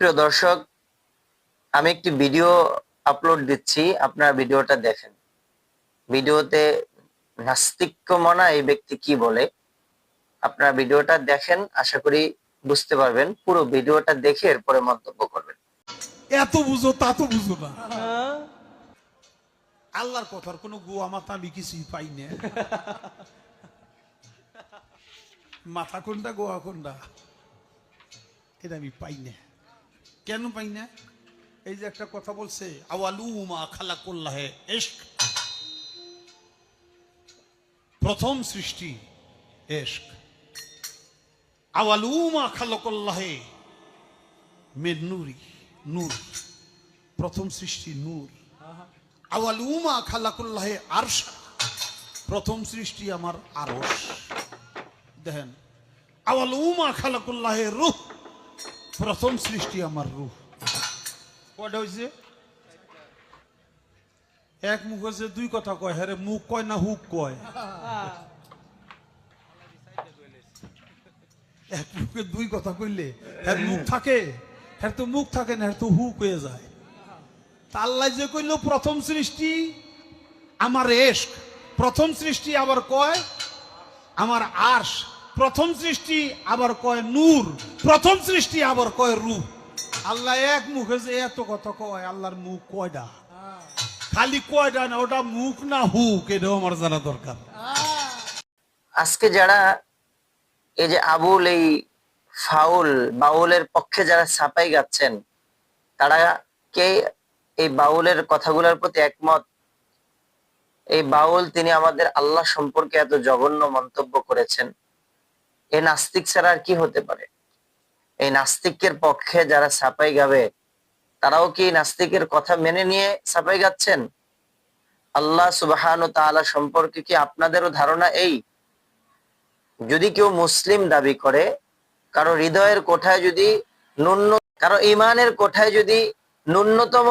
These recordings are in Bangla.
প্রিয় দর্শক আমি একটি ভিডিও আপলোড দিচ্ছি আপনার ভিডিওটা দেখেন। ভিডিওতে নাস্তিক্য মনা এই ব্যক্তি কি বলে আপনার ভিডিওটা দেখেন আশা করি বুঝতে পারবেন। পুরো ভিডিওটা দেখে এরপরে মন্তব্য করবেন। এত বুঝো তা তো বুঝো না। আল্লাহর কথার কোনো গোয়া মাথা আমি কিছুই পাই না। মাথা কোনটা গোয়া কোনটা? এটা আমি পাই না। কেন পাই না? এই যে একটা কথা বলছে আওয়ালুমা খালা করলাহে এশক। প্রথম সৃষ্টি এশক। আওয়ালুমা খালাকুল্লাহে মের নুরি, নূর। প্রথম সৃষ্টি নূর। আওয়ালুমা খালাকুল্লাহে আরশ। প্রথম সৃষ্টি আমার আরশ। দেখেন আওয়ালুমা খালাকুল্লাহে রুহ। প্রথম সৃষ্টি আমার রুহ কয়টা হয়েছে এক মুখ হয়েছে দুই কথা কয়। হ্যাঁ মুখ কয় না হুক কয়? এক মুখে দুই কথা কইলে হ্যাঁ মুখ থাকে হ্যাঁ তো মুখ থাকে না হ্যাঁ তো হুক হয়ে যায়। তা আল্লাহ যে কইল প্রথম সৃষ্টি, আমার এশক। প্রথম সৃষ্টি আবার কয়? আমার আশ প্রথম সৃষ্টি আবার কয় নূর, প্রথম সৃষ্টি আবার কয় রূপ। আল্লাহ এক মুখে যে এত কথা কয়, আল্লাহর মুখ কয়টা খালি কয়টা না, ওটা মুখ না হুক, এটাও আমার জানা দরকার। আজকে যারা এই যে আবুল, এই ফাউল, বাউলের পক্ষে যারা ছাপাই গাচ্ছেন, তারা কে এই বাউলের কথাগুলোর প্রতি একমত? এই বাউল তিনি আমাদের আল্লাহ সম্পর্কে এত জঘন্য মন্তব্য করেছেন। এই নাস্তিক ছাড়া আর কি হতে পারে? এই নাস্তিকের পক্ষে যারা ছাপাই গাবে, তারাও কি নাস্তিকের কথা মেনে নিয়ে ছাপাই গাচ্ছেন? আল্লাহ সুবাহান তাআলা সম্পর্কে কি আপনাদেরও ধারণা এই? যদি কেউ মুসলিম দাবি করে, কারও হৃদয়ের কোঠায় যদি ন্যূন, কারও ইমানের কোঠায় যদি ন্যূনতম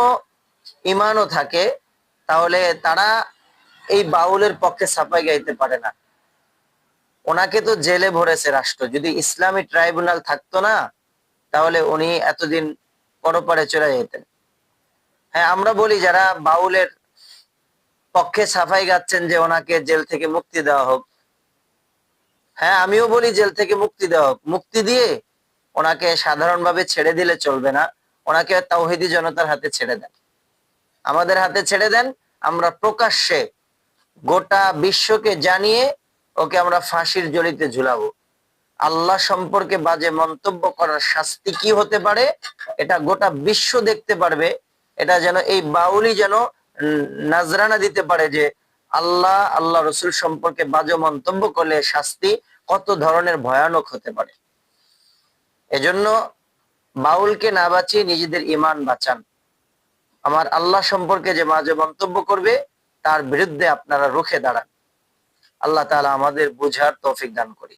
ইমানও থাকে, তাহলে তারা এই বাউলের পক্ষে ছাপাই গাইতে পারে না। ওনাকে তো জেলে ভরেছে রাষ্ট্র। যদি ইসলামী ট্রাইব্যুনাল থাকতো না, তাহলে উনি এতদিন পরপারে চলে যেতেন। হ্যাঁ আমরা বলি যারা বাউলের পক্ষে সাফাই গাচ্ছেন যে ওনাকে জেল থেকে মুক্তি দেওয়া হোক। হ্যাঁ আমিও বলি জেল থেকে মুক্তি দেওয়া হোক। মুক্তি দিয়ে ওনাকে সাধারণভাবে ছেড়ে দিলে চলবে না। ওনাকে তাওহিদি জনতার হাতে ছেড়ে দেন। আমাদের হাতে ছেড়ে দেন। আমরা প্রকাশ্যে গোটা বিশ্বকে জানিয়ে ওকে আমরা ফাঁসির জড়িতে ঝুলাবো। আল্লাহ সম্পর্কে বাজে মন্তব্য করার শাস্তি কি হতে পারে? এটা গোটা বিশ্ব দেখতে পারবে। এটা যেন এই বাউলি যেন নাজরানা দিতে পারে যে আল্লাহ আল্লাহ রসুল সম্পর্কে বাজে মন্তব্য করলে শাস্তি কত ধরনের ভয়ানক হতে পারে। এজন্য বাউলকে না বাঁচিয়ে নিজেদের ইমান বাঁচান। আমার আল্লাহ সম্পর্কে যে মাঝে মন্তব্য করবে, তার বিরুদ্ধে আপনারা রুখে দাঁড়ান। আল্লাহ তালা আমাদের বোঝার তৌফিক দান করি।